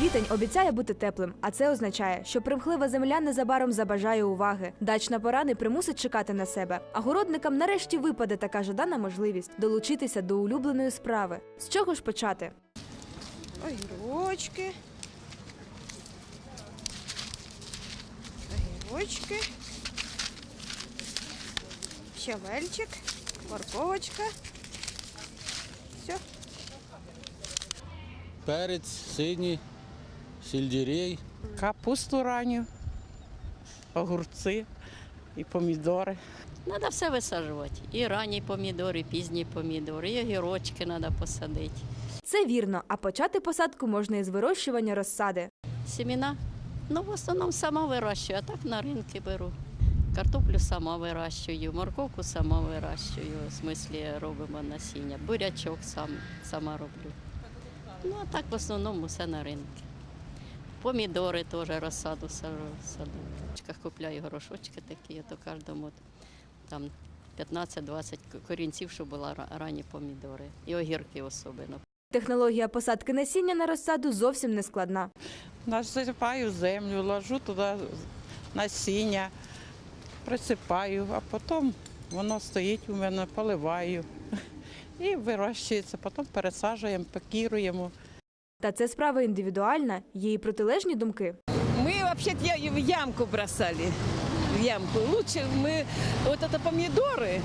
Квітень обіцяє бути теплим, а це означає, що примхлива земля незабаром забажає уваги. Дачна пора не примусить чекати на себе. А городникам нарешті випаде така жадана можливість долучитися до улюбленої справи. З чого ж почати? огірочки. Огірочки. Щавельчик, морковочка. Все. перець синій, сельдерей. Капусту ранню, огурці і помідори. Треба все висаджувати. І ранні помідори, і пізні помідори, і огірочки треба посадити. Це вірно, а почати посадку можна із вирощування розсади. Сіміна, ну в основному сама вирощую, а так на ринки беру. Картоплю сама вирощую, морковку сама вирощую, в смислі робимо насіння. Бурячок сам, сама роблю. Ну а так в основному все на ринки. Помідори теж розсаду саджу. саду. Купляю горошочки такі, то кожному там 15-20 корінців, щоб були ранні помідори. І огірки особливо. Технологія посадки насіння на розсаду зовсім не складна. Насипаю землю, ложу туди насіння, присипаю, а потім воно стоїть у мене, поливаю. І вирощується, потім пересаджуємо, пакіруємо. Та це справа індивідуальна, є і протилежні думки. Мы вообще-то я- в ямку бросали. В ямку. Лучше мы вот это помидоры,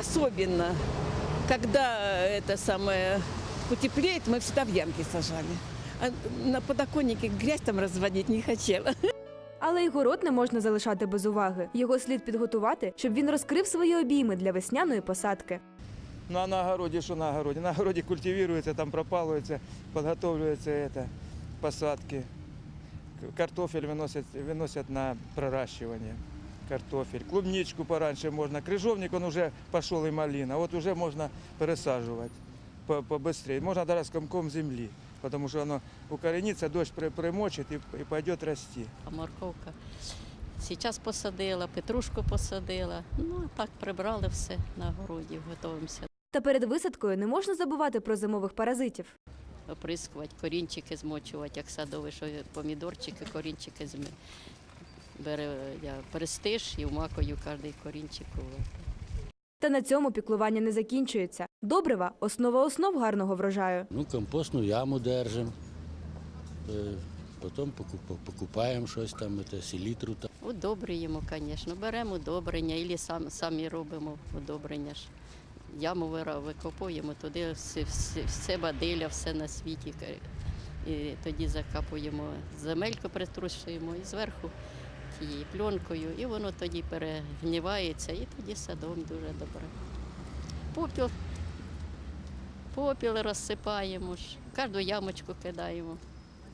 особенно, когда это самое потеплеет, мы всегда в ямке сажали. А на подоконнике грязь там разводить не хотела. Але й город не можна залишати без уваги. Його слід підготувати, щоб він розкрив свої обійми для весняної посадки. Ну а на огороде что на огороде? На огороде культивируется, там пропалывается, подготавливаются это, посадки. К- Картофель выносят, выносят на проращивание. Картофель. Клубничку пораньше можно. Крыжовник он уже пошел и малина. Вот уже можно пересаживать по- побыстрее. Можно даже с комком земли. Потому что оно укоренится, дождь при- примочит и, и пойдет расти. А морковка. Зараз посадила, петрушку посадила. Ну, а так прибрали все на городі, готуємося Та перед висадкою не можна забувати про зимових паразитів. оприскувати, корінчики змочувати, як садові, що помідорчики, корінчики зми. Бере я престиж і вмакую кожний корінчик. Та на цьому піклування не закінчується. Добрива основа основ гарного врожаю. Ну, компостну яму держимо. Е, Потім покупаємо щось там, це, селітру. Удобрюємо, звісно. Беремо удобрення, або сам, самі робимо удобрення. Яму викопуємо, туди все, все, все бадиля, все на світі. І тоді закапуємо земельку, притрушуємо і зверху тією пленкою, і воно тоді перегнівається, і тоді садом дуже добре. Попіл, попіл розсипаємо, кожну ямочку кидаємо.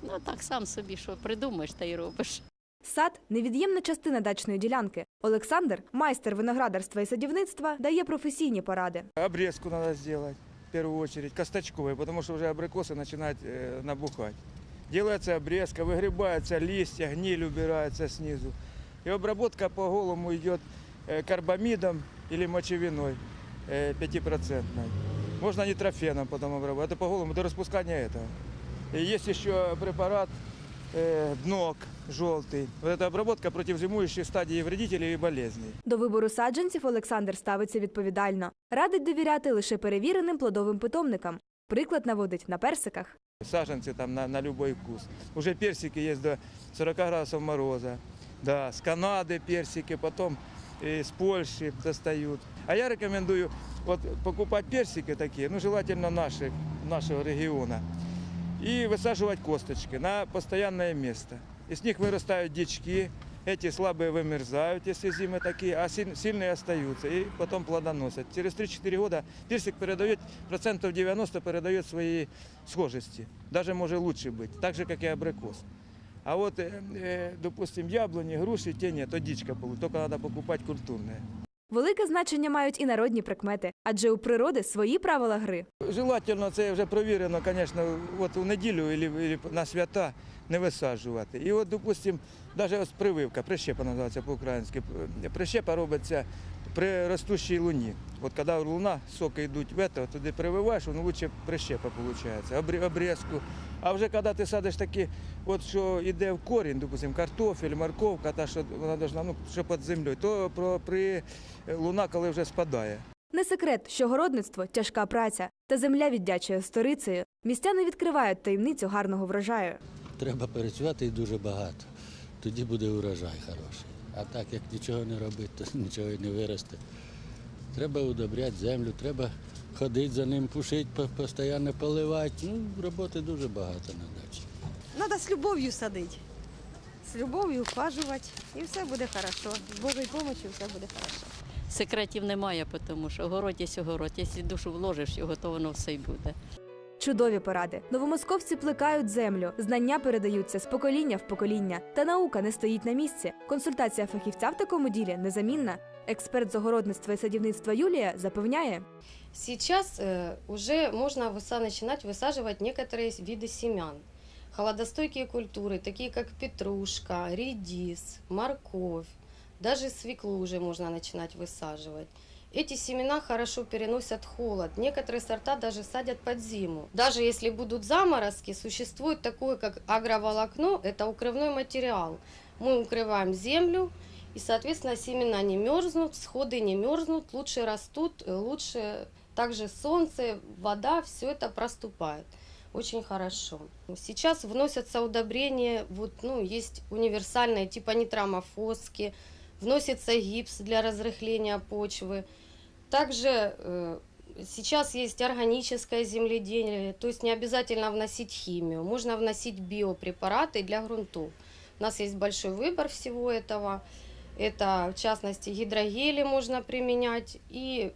Ну так сам собі що придумаєш, та й робиш. Сад невід'ємна частина дачної ділянки. Олександр, майстер виноградарства і садівництва, дає професійні поради. Обрезку надо сделать в первую очередь, косточковой, потому что уже абрикосы начинают э, набухать. Делается обрезка, выгребаются листья, гниль убирается снизу. И обработка по голому идет э, карбамидом или мочевиной э, 5%. Можно нитрофеном потом обрабатывать. Это по голому до распускания этого. И есть еще препарат э, ДНОК желтый. Вот это обработка против зимующих стадий вредителей и болезней. До вибору саджанців Олександр ставиться відповідально. Радить довіряти лише перевіреним плодовим питомникам. Приклад наводить на персиках. саженцы там на, на любой вкус. Уже персики есть до 40 градусов мороза. Да, с Канады персики, потом и с Польши достают. А я рекомендую вот покупать персики такие, ну желательно наших, нашего региона, и высаживать косточки на постоянное место. И с них вырастают дички, эти слабые вымерзают, если зимы такие, а силь- сильные остаются и потом плодоносят. Через 3-4 года персик передает, процентов 90 передает свои схожести. Даже может лучше быть, так же, как и абрикос. А вот, э, э, допустим, яблони, груши, те нет, то дичка получит, только надо покупать культурные. Велике значення мають і народні прикмети, адже у природи свої правила гри. Желательно, це вже провірено, звісно, от у неділю або на свята не висаджувати. І от, допустимо, навіть ось прививка, прищепа називається по-українськи. Прищепа робиться при ростущій луні. От коли луна, соки йдуть в це, туди прививаєш, воно лучше прищепа виходить, обрізку. А вже коли ти садиш такі, от що йде в корінь, допустимо, картофель, морковка, та що вона должна, ну, що під землею, то про, при луна, коли вже спадає. Не секрет, що городництво тяжка праця, та земля віддячує сторицею. Містяни відкривають таємницю гарного врожаю. Треба працювати і дуже багато. Тоді буде урожай хороший. А так як нічого не робити, то нічого і не виросте. Треба удобряти землю, треба ходити за ним, пушити, постійно поливати. Ну, роботи дуже багато на дачі. Надо з любов'ю садити. З любов'ю ухажувати, і все буде хорошо. З Божою допомогою все буде хорошо. Секретів немає, тому що город є огород. Якщо душу вложиш його, то воно все й буде Чудові поради. Новомосковці плекають землю, знання передаються з покоління в покоління. Та наука не стоїть на місці. Консультація фахівця в такому ділі незамінна. Експерт з огородництва і садівництва Юлія запевняє, Сейчас э, уже можно выса- начинать высаживать некоторые виды семян. Холодостойкие культуры, такие как петрушка, редис, морковь, даже свеклу уже можно начинать высаживать. Эти семена хорошо переносят холод. Некоторые сорта даже садят под зиму. Даже если будут заморозки, существует такое, как агроволокно, это укрывной материал. Мы укрываем землю, и, соответственно, семена не мерзнут, всходы не мерзнут, лучше растут, э, лучше также солнце, вода, все это проступает. Очень хорошо. Сейчас вносятся удобрения, вот, ну, есть универсальные типа нитрамофоски, вносится гипс для разрыхления почвы. Также э, сейчас есть органическое земледелие, то есть не обязательно вносить химию, можно вносить биопрепараты для грунтов. У нас есть большой выбор всего этого. Это, в частности, гидрогели можно применять и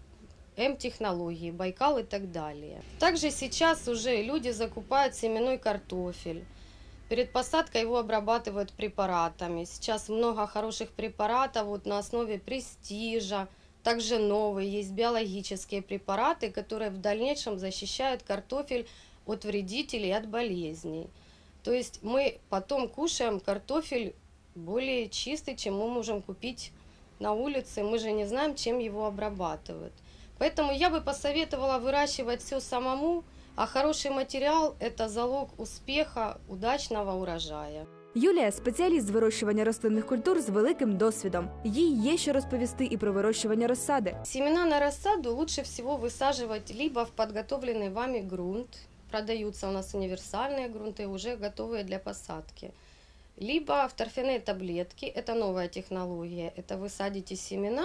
М-технологии, Байкал и так далее. Также сейчас уже люди закупают семенной картофель. Перед посадкой его обрабатывают препаратами. Сейчас много хороших препаратов вот на основе престижа. Также новые есть биологические препараты, которые в дальнейшем защищают картофель от вредителей от болезней. То есть мы потом кушаем картофель более чистый, чем мы можем купить на улице. Мы же не знаем, чем его обрабатывают. Поэтому я бы посоветовала выращивать все самому, а хороший материал – это залог успеха, удачного урожая. Юлія спеціаліст з вирощування рослинних культур з великим досвідом. Їй є що розповісти і про вирощування розсади. Семена на рассаду лучше всего высаживать либо в подготовленный вами грунт, продаются у нас универсальные грунты, уже готовые для посадки, либо в торфяные таблетки, это новая технология, это вы садите семена,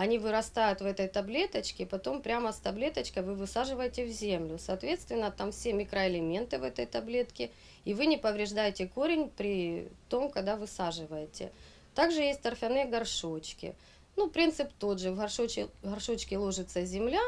они вырастают в этой таблеточке, потом прямо с таблеточкой вы высаживаете в землю. Соответственно, там все микроэлементы в этой таблетке, и вы не повреждаете корень при том, когда высаживаете. Также есть торфяные горшочки. Ну, принцип тот же. В горшоче, горшочке ложится земля,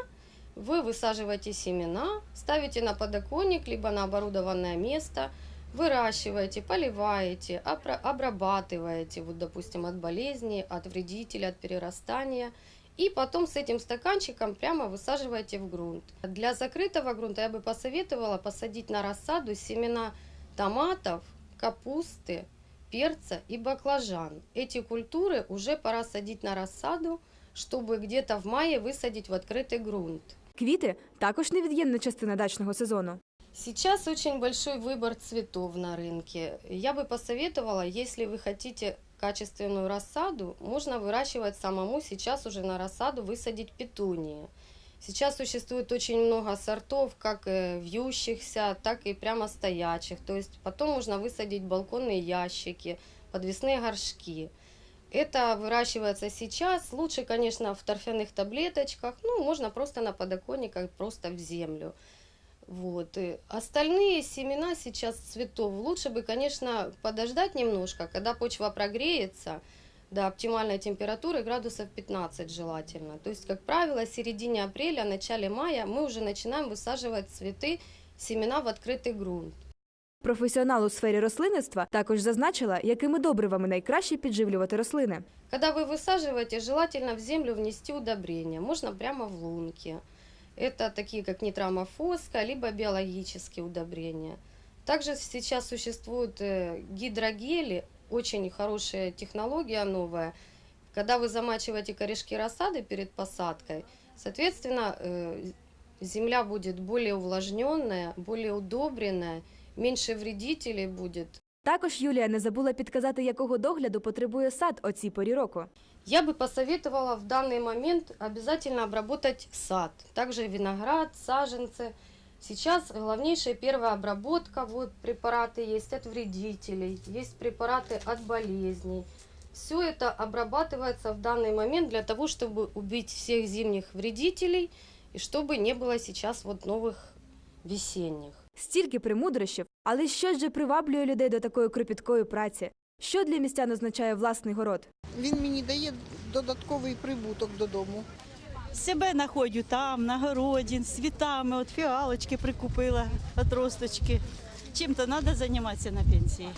вы высаживаете семена, ставите на подоконник, либо на оборудованное место, выращиваете, поливаете, обра- обрабатываете, вот, допустим, от болезней, от вредителей, от перерастания. И потом с этим стаканчиком прямо высаживаете в грунт. Для закрытого грунта я бы посоветовала посадить на рассаду семена томатов, капусты, перца и баклажан. Эти культуры уже пора садить на рассаду, чтобы где-то в мае высадить в открытый грунт. Квіти також невід'ємна частина дачного сезону. Сейчас очень большой выбор цветов на рынке. Я бы посоветовала, если вы хотите качественную рассаду, можно выращивать самому сейчас уже на рассаду высадить петунии. Сейчас существует очень много сортов, как э, вьющихся, так и прямо стоячих. То есть потом можно высадить балконные ящики, подвесные горшки. Это выращивается сейчас. Лучше, конечно, в торфяных таблеточках. Ну, можно просто на подоконниках, просто в землю. Вот. И остальные семена сейчас цветов лучше бы, конечно, подождать немножко, когда почва прогреется до оптимальной температуры градусов 15 желательно. То есть, как правило, в середине апреля, начале мая мы уже начинаем высаживать цветы, семена в открытый грунт. Професіонал у сфері рослинництва також зазначила, якими добривами найкраще підживлювати рослини. Когда вы высаживаете, желательно в землю внести удобрения. Можно прямо в лунки. Это такие, как нитрамофоска, либо биологические удобрения. Также сейчас существуют э, гидрогели, очень хорошая технология новая. Когда вы замачиваете корешки рассады перед посадкой, соответственно, э, земля будет более увлажненная, более удобренная, меньше вредителей будет. Також Юлія не забула підказати, якого догляду потребує сад о цій порі року. Я бы посоветовала в данный момент обязательно обработать сад. Также виноград, саженцы. Сейчас главнейшая первая обработка. Вот препараты есть от вредителей, есть препараты от болезней. Все это обрабатывается в данный момент для того, чтобы убить всех зимних вредителей и чтобы не было сейчас вот новых весенних. Стільки премудрощів, але що ж же приваблює людей до такої кропіткої праці? Що для містян означає власний город? Він мені дає додатковий прибуток додому. Себе знаходжу там, на городі, з цвітами, от фіалочки прикупила, отросточки. Чим-то треба займатися на пенсії.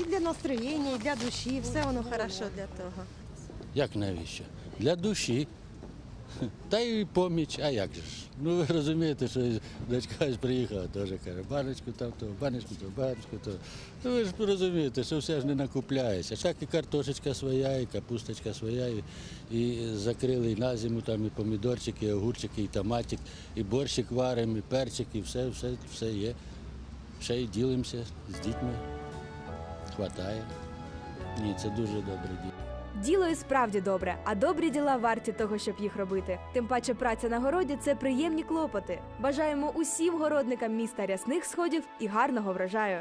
І для настроєння, і для душі, все воно хорошо для того. Як навіщо? Для душі. Та й поміч, а як же ж? Ну ви розумієте, що дочка ж приїхала, теж каже, баночку там, то, баночку, то, баночку, то. Ну ви ж розумієте, що все ж не накупляється. Так і картошечка своя, і капусточка своя, і, і закрили і на зиму там і помідорчики, і огурчики, і томатик, і борщик варимо, і перчик, і все, все, все є. Ще й ділимося з дітьми. Хватає. Ні, це дуже добре діло. Діло і справді добре, а добрі діла варті того, щоб їх робити. Тим паче праця на городі це приємні клопоти. Бажаємо усім городникам міста рясних сходів і гарного врожаю.